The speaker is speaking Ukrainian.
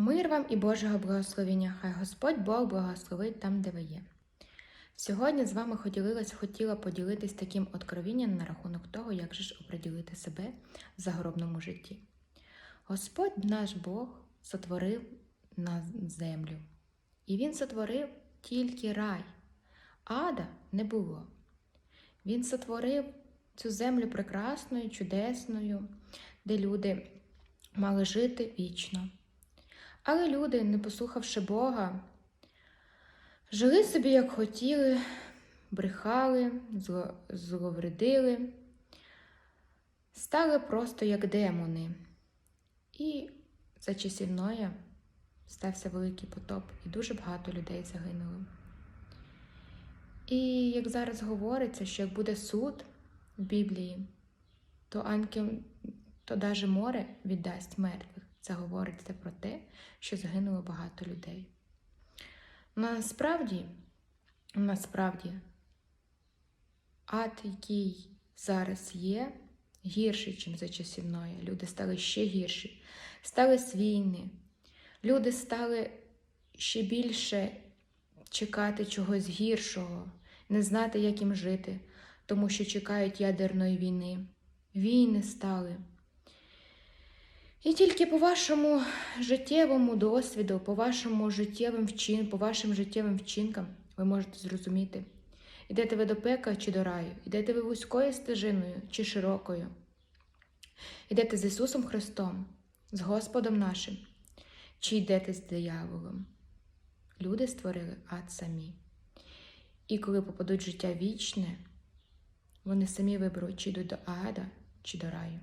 Мир вам і Божого благословення, хай Господь Бог благословить там, де ви є. Сьогодні з вами хотілилась, хотіла поділитись таким откровінням на рахунок того, як же ж оприділити себе в загробному житті. Господь наш Бог сотворив на землю, і Він сотворив тільки рай, ада не було. Він сотворив цю землю прекрасною, чудесною, де люди мали жити вічно. Але люди, не послухавши Бога, жили собі, як хотіли, брехали, зло, зловредили, стали просто як демони. І за часів Ноя стався великий потоп, і дуже багато людей загинуло. І як зараз говориться, що як буде суд в Біблії, то ангел, то даже море віддасть мертвих. Це говориться про те, що загинуло багато людей. Насправді, насправді, ад, який зараз є, гірший, ніж за часів Ноя. Люди стали ще гірші, стали свійні. Люди стали ще більше чекати чогось гіршого, не знати, як їм жити, тому що чекають ядерної війни. Війни стали. І тільки по вашому життєвому досвіду, по вашому життєвим вчин, по вашим життєвим вчинкам ви можете зрозуміти, йдете ви до пека чи до раю, йдете ви вузькою стежиною чи широкою. Йдете з Ісусом Христом, з Господом нашим, чи йдете з дияволом. Люди створили ад самі. І коли попадуть життя вічне, вони самі виберуть, чи йдуть до ада, чи до раю.